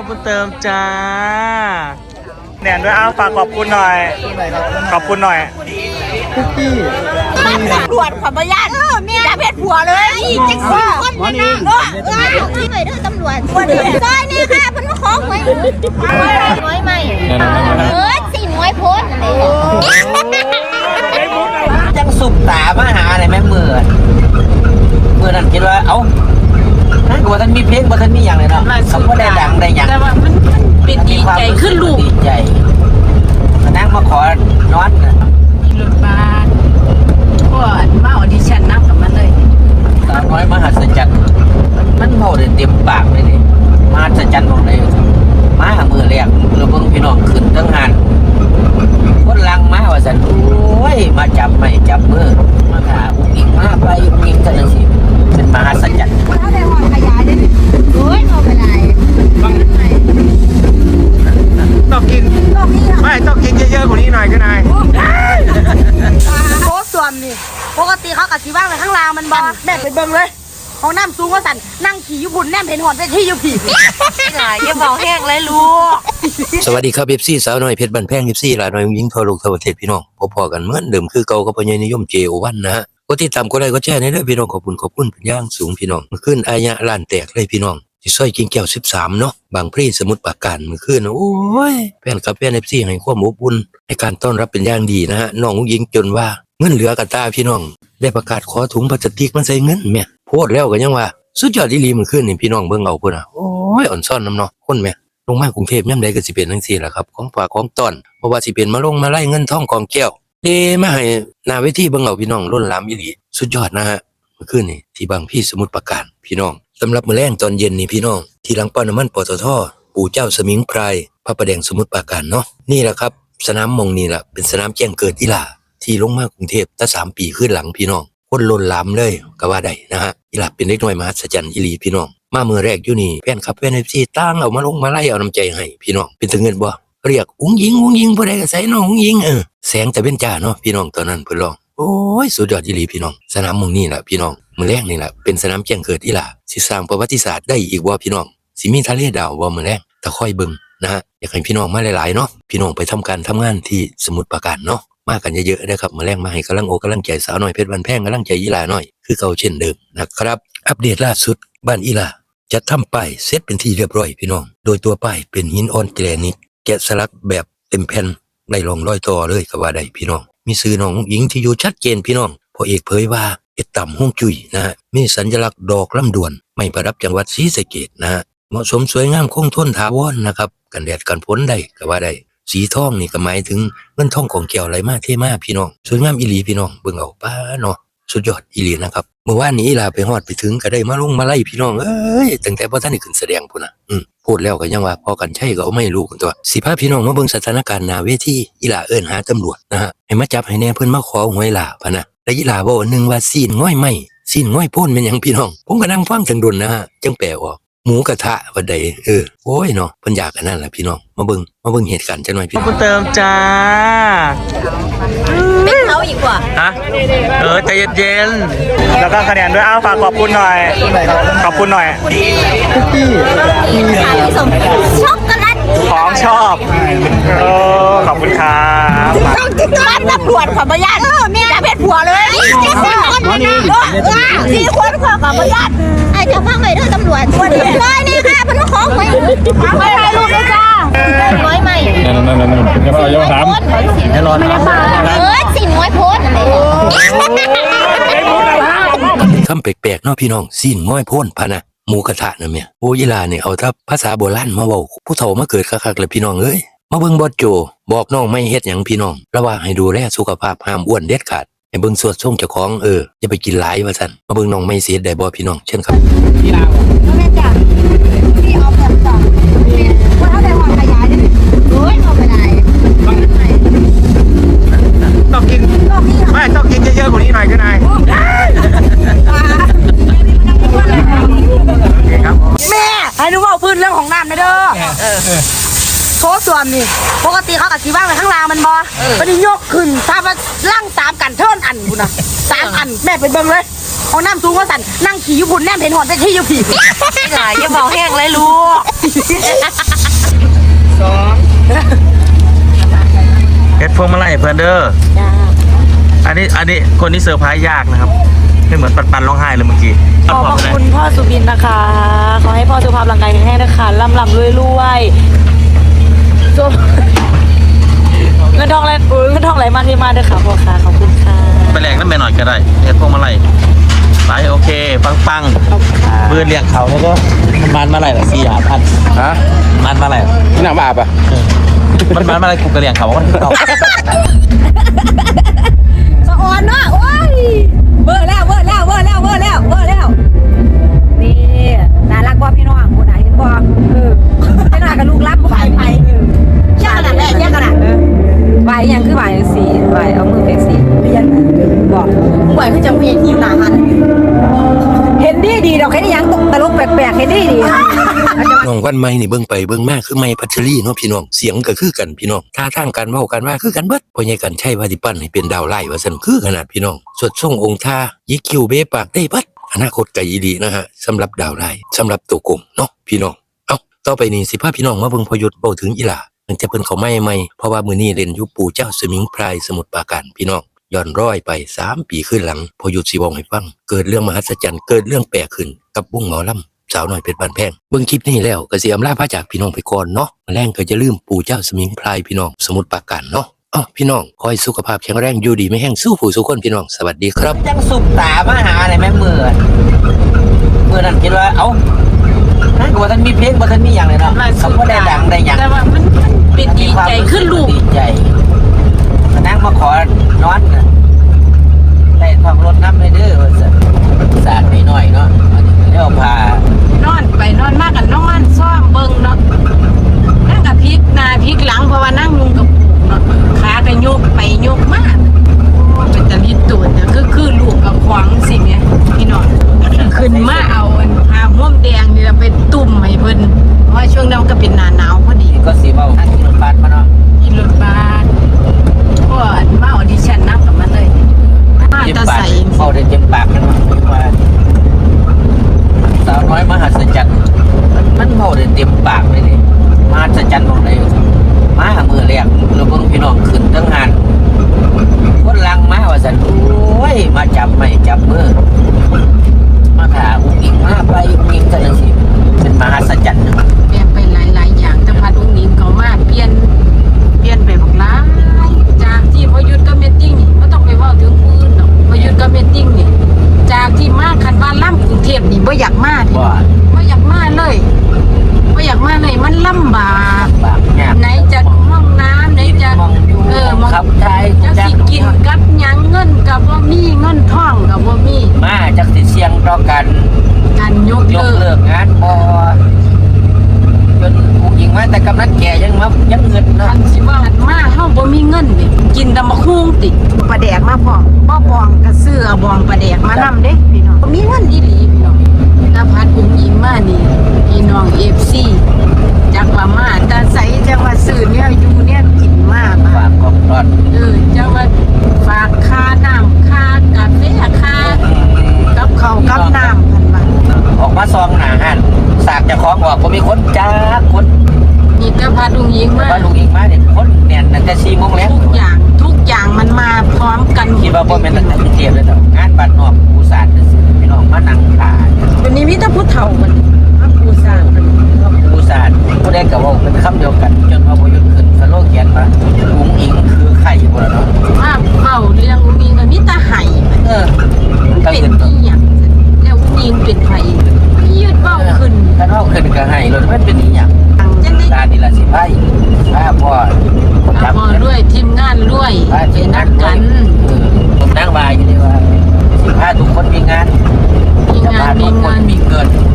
ขอบคุณเติมจ้าแหนนด้วยอ้าวฝากขอบคุณหน่อย ขอบคุณหน่อยตำรวจขอประยานจะเพชรผัวเลยจะสี่คนเลยนะเออเออช่วยด้วยตำรวจซอยนี่ค่ะเพิ่นมาขอหวยน้อยใหม่เออสี่น้อยโพสอะไรจังสุบตามาหาอะไรแม่เมื่อเมื่อนั้นคิดว่าเอ้า นั่นก็ว่าท่านมีเพลงว่าท่านมีอย่างเลยเนาะเขาก็ได้ดังได้อย่างแต่ว่ามันเป็นดีใจขึ้นลูกดีใจมานั่งมาขอนอน เบิ่งเลยของน้ำสูงก็สั่นนั่งขี่ญี่ปุ่นแนมเห็นหอนไปที่ญี่ปุ่นหายยังเบาแห้งเลยลูกสวัสดีครับเอฟซีสาวน้อยเพชรบันแพงเอฟซีหลานน้อยยิงทั่วโลกทั่วประเทศพี่น้องพอๆกันเหมือนเดิมคือเก่ากับพญานิยมเจโอวันนะฮะก็ติดตามก็ได้ก็แชร์ในเด้อพี่น้องขอบคุณขอบคุณเป็นอย่างสูงพี่น้องเมื่อคืนอายะล้านแตกเลยพี่น้องที่ซอยกิ่งแก้ว13เนาะบางพรีสมุทรปราการเมื่อคืนน่ะโอ้ยแฟนกับแฟนเอฟซีให้ความอบอุ่นในการต้อนรับเป็นอย่างดีนะฮะน้องอุ้งยิงจนว่าเงินเหลือกับตาพี่น้อง ได้ประกาศขอถุงพลาสติกมาใส่เงินแม่โพดแล้วก็ยังว่า สุดยอดอีหลีมื่อคืนนี่พี่น้องเบิ่งเอาพุ่นน่ะโอ้ยอ่อนซ่อนน้ำเนาะคนแม่ลงมากรุงเทพย่ำใดก็สิเป็นจังซี่แหละครับของฝากของต้อนเพราะว่าสิเป็นมาลงมาไล่เงินทองกองแก้วเดมาให้นาเวทีเบิ่งเอาพี่น้องล้นหลามอีหลีสุดยอดนะฮะเมื่อคืนนี่ที่บางพี่สมุทรปราการพี่น้องสำหรับมื้อแรงตอนเย็นนี่พี่น้อง ที่หลังป้อนน้ำมันปตทปู่เจ้าสมิงไพรพระประแดงสมุทรปราการเนาะนี่แหละครับ สนามมงนี่แหละเป็นสนามแจ้งเกิดอีหล่า ที่ลงมากรุงเทพตั้งสามปีขึ้นหลังพี่น้อง คนล้นลามเลยก็ว่าได้นะฮะอีหล่าเป็นเล็กน้อยมหัศจรรย์อีลีพี่น้อง มาเมื่อแรกอยู่นี่แฟนคลับแฟนเอฟซีตั้งเอามาลงมาไล่เอาน้ำใจให้พี่น้องเป็นถึงเงินบ่เรียกอุ้งยิงอุ้งยิงผู้ใดก็ใส่น้องอุ้งยิงเออแสงแต่เป็นจ้าเนาะพี่น้องตอนนั้นเพิ่นร้องโอ้ยสุดยอดอีหลีพี่น้อง สนามมองนี่แหละพี่น้องมือแรกนี่แหละเป็นสนามแจ้งเกิดอีหล่าสิสร้างประวัติศาสตร์ได้อีกบ่พี่น้องสิมีทะเลดาวบ่มือแรกแต่ค่อยบิ่งนะฮะอยากให้พี่น้องมาหลายๆเนาะพี่น้องไปทำการทำงานที่สมุทรปราการเนาะ มากันเยอะๆนะครับมาแรงมาให้กำลังโอกกำลังใจสาวหน้อยเพชรบันแพงกำลังใจยีหลาหน่อยคือเก่าเช่นเดิมนะครับ อัปเดตล่าสุดบ้านอีหลาจะทำป้ายเสร็จเป็นที่เรียบร้อยพี่น้อง โดยตัวป้ายเป็นหินอ่อนแกรนิตแกะสลักแบบเต็มแผ่นในรองร้อยต่อเลยก็ว่าได้พี่น้อง มีซื้อน้องหญิงที่อยู่ชัดเจนพี่น้องพอเอกเผยว่าเอ็ดต่ำห้องจุยนะฮะมีสัญลักษณ์ดอกลำดวน ไม่ประดับจังหวัดศรีสะเกดนะฮะเหมาะสมสวยงามคงทนถาวรนะครับ กันแดดกันฝนได้ก็ว่าได้ สีทองนี่ก็หมายถึงเงินทองของแก้วไหลมาเทมาพี่น้องสวยงามอีหลีพี่น้องเบิ่งเอาป้าเนาะสุดยอดอีหลีนะครับเมื่อวานนี้อีหลาไปฮอดไปถึงก็ได้มาลงมาไล่พี่น้องเอ้ยตั้งแต่พ่อท่านได้ขึ้นแสดงพุ่นนะอืมพูดแล้วก็ยังว่าพอกันใช่ก็เอาไม่รู้กันตัวสิพาพี่น้องมาเบิ่งสถานการณ์นาเวทีอีหลาเอิ้นหาตำรวจนะฮะให้มาจับให้แน่เพิ่นมาขอหวยหลาพะนะแล้วอีหลาบอกหนึ่งว่าซีนง่อยไหมซีนง่อยพ่นเป็นหยังพี่น้อง ผมก็นั่งฟังจังดนนะฮะจังแปลออก หมูกระทะวันใดเออโอ้ยเนาะเพิ่นอยากกันนั่นแหละพี่น้องมาเบิ่งมาเบิ่งเหตุการณ์จังหน่อยพี่ขอบน้องคุณเติมจ้าเป็นเขาอีกว่าฮะเออใจเย็นๆแล้วก็คะแนนด้วยอ้าวฝากขอบคุณหน่อย ขอบคุณหน่อยสมช็อกโกแลตของชอบเออขอบคุณครับต้องติดต่อตำรวจขอประยานจะเพชรผัวเลยจะสี่คนเลย นะเออสี่คนขอขอประยานไอ้จะฟังไปด้วยตำรวจซอยนี่ค่ะเพิ่นมาขอหวยไปถ่ายรูปเลยจ้าน้อยใหม่นั่นนั่นนั่นนั่นจะมาเอาถามจะรอนะเออสี่น้อยโพสอะไรคำแปลกๆเนาะพี่น้องซีนง่อยพ่นพะนะหมูกระทะนะเมียโอยีหลาเนี่ยเอาถ้าภาษาโบราณมาเว้าผู้เฒ่ามาเกิดคักๆเลยพี่น้องเอ้ยมาเบิ่งบอดโจ บอกน้องไม่เฮ็ดหยังพี่น้องระว่าให้ดูแลสุขภาพห้ามอ้วนเด็ดขาด ให้เบิ่งสวดทรงเจ้าของเอออย่าไปกินหลายว่าซั่นมาเบิ่งน้องไม่เสียได้บ่พี่น้องเช่นครับแม่จ้ะที่ออฟแบบจ้ะว่าถ้าได้หอดขยายเนี่ยโอ้ยเอาไปไหนต้องกินไม่ต้องกินเยอะๆกว่านี้หน่อยก็ได้โอเคครับแม่ให้นึกว่าพื้นเรื่องของน้ำนะเด้อ โค้ส่วนนี่ปกติเขากับสีว่างไปข้างล่างมันบอวันนี้ยกขึ้นถ้ามาล่างสามกันเท่าอันกูนะสามอันแม่ไปเบิ่งเลยเอาน้ำสูงกว่าสันนั่งขี่อยู่พุ่นแนมเห็นหอนเป็นที่อยู่ผีหลายอย่าเบาแห้งเลยลูกเฮ็ดพวงมาลัยเพื่อนเด้ออันนี้อันนี้คนที่เซอร์ไพรส์ยากนะครับไม่เหมือนปันปันร้องไห้เลยเมื่อกี้ขอบพระคุณพ่อสุบินนะคะ ขอให้พ่อสุขภาพร่างกายแข็งแรงนะคะร่ำร่ำรวยรวย สุขเงินทองไหลอุ้ยเงินทองไหลมาที่มาเด้อค่ะพ่อค่ะขอบคุณค่ะไปแลกน้ำแม่หน่อยก็ได้เฮ็ดพวงมาลัยไปโอเค ปังปังขอบคุณค่ะเบื่อเรียกเขาแล้วก็มันมาอะไรล่ะสี่หาพันฮะมันมาอะไรนี่น้ำอาบอะมันมันมาอะไรกูกระเรียงเขาว่ามันเขา สะออนเนาะ แปลกๆเห็นดีดีน้องวันใหม่นี่เบิ่งไปเบิ่งมาคือไม่พัชรีเนาะพี่น้องเสียงก็คือกันพี่น้องท่าทางการเว้ากันว่าคือกันเบิดพ่อใหญ่กันใช่ว่าสิปั้นให้เป็นดาวไล่ว่าซั่นคือขนาดพี่น้องสวดทรงองค์ท่ายิกคิวเบปากได้เบัดอนาคตไกลอีนะฮะสำหรับดาวไล่สำหรับตัวกลมเนาะพี่น้องเอ้าต่อไปนี้สิพาพี่น้องมาเบิ่งพยุทธเว้าถึงอีหลาตั้งแต่เพิ่นเขาไม่ใหม่เพราะว่ามื้อนี้เล่นอยู่ปู่เจ้าสมิงพรายสมุทรปราการพี่น้อง ย้อนร้อยไปสามปีขึ้นหลัง พอหยุดสีวงให้ฟัง เกิดเรื่องมหัศจรรย์เกิดเรื่องแปลกขึ้นกับวงหมอลำสาวหน่อยเพชรบานแพงเบิ่งคลิปนี้แล้วก็เสียมลาพระจากพี่น้องไปก่อนเนาะแรงก็จะลืมปู่เจ้าสมิงพรายพี่น้องสมุทรปราการเนาะอ้าวพี่น้องคอยสุขภาพแข็งแรงอยู่ดีไม่แห้งสู้ผู้สู้คนพี่น้องสวัสดีครับจังสุบตามาหาอะไรแม่มือมือนั่นคิดว่าเอ้านั่นก็ว่าท่านมีเพลงว่าท่านมีอย่างเลยเนาะเขาก็ได้ดังได้อย่างแต่ว่ามันเป็นดีใจขึ้นลูก ดีใจมานั่งมาขอนอนน่ะได้ทองรถน้ำเลยเด้อว่าซั่นสาดไปหน่อยเนาะอันนี้ก็เรียกว่าพาน อนไปนอนมากกันนอนซ่อมเบิ่งเนาะนั่งกับพลิกหน้าพลิกหลังเพราะว่านั่งลุงกับผูกเนาะขาก็โยกไปโยกมาเป็นตะลิดตูดเนี่ยคือคือลูกกับขวางสิเนี่ยพี่น้องขึ้นมาเอาอันผ้าห่มแดงนี่ละเป็นตุ่มให้เพิ่นเพราะว่าช่วงนั้นก็เป็นหน้าหนาวพอดี นี่ก็สีเบาทางกินรถบัสมาเนาะ กินรถบัสก็มาออดิชั่นนั่งกับมันเลยมา เจ็บ ตา ปาก ใส เข้าได้เจ็บปากกันมาว่าสาวน้อยมหัศจรรย์มันเมาได้เต็มปากเลยนี่มหัศจรรย์บอกเลยมามือแรกเราเบิ่งพี่น้องขึ้นทั้งหันคนลังมาว่าสันโอ้ยมาจับไม่จับมือมาถาอุ้งอิงมาไปอุ้งอิงกันจังสิเป็นมหัศจรรย์นะ เปลี่ยนไปหลายๆอย่างแต่พัดอุ้งอิงเขามาเปลี่ยน เปลี่ยนไปบักหลายจากที่พอหยุดก็เมตติ้งนี่ไม่ต้องไปเว่าถึงผู้อื่นหรอกพอหยุดก็เมตติ้งนี่ จากที่มาคันบ้านล่ำกรุงเทพนี่บ่อยากมาที่ ว่า บ่อยากมาเลยบ่อยาก มาเลยมันลำบากปากแง่ไหนจะห้องน้ำไหนจะมองอยู่เออมองขับไทยจะสิกินกับหยังเงินกับบ่มีเงินทองกับบ่มีมาจากสิเสียงต่อกันการยกยกเลิเลิกกงานบอจนผู้หญิงมาแต่กำนันแก่ยังมายังเงินคัเนาะนสิว่าหันมาเฮาบ่มีเงินนี่กินแต่มะฮุ่งติปลาแดกมาพอบ่บองก็ซื้อเอาบองปลาแดกมานำเด้พี่น้องบ่มีเงินอีหลีพี่น้องถ้าพัดอุ้งอิงมานี่พี่น้อง FC จักว่ามาแต่ใสจักว่าซื้อเนี่ยอยู่เนี่ยกินมาบาฝากกองรอดเออจักว่าฝากค่าน้ำค่ากาแฟค่ากับข้าวกับน้ำพันบาทออกมาซองหนาหันสากเจะคล้าของออกก็มีคนจ้าคนมีแต่พัดอุ้งอิงมาว่าลุงอีกมาเนี่ยคนแน่นตั้งแต่สี่โมงแล้วทุกอย่างทุกอย่างมันมาพร้อมกันคิดว่าพ่อแม่นตั้งแต่กรุงเทพเลยเถอะงานบ้านนอกปูสาดพี่น้องมานั่งขาวันนี้มีแต่ผู้เฒ่ามัน ผู้ใดกับว่าเป็นคำเดียวกัน จนเอาประยุทธ์ขึ้นสโลแกนมาลุงอิงคือไข่หมดแล้วเนาะอ้าเข่าเรียงลุงอิงมันมีตาไห่เออเป็นเอียงเรียงลุงอิงเป็นไข่ยืดเบ้าขึ้นถ้าเบ้าขึ้นก็ไห่รถม่เป็นอีหยังตนดีละสิไพ่ไพ่พ่อจับด้วยทีมงานด้วยเป็นนักกันผมนั่งบายอยู่นี่ว่าสิบห้าทุกคนมีงานมีงานมีเงินมีเกิน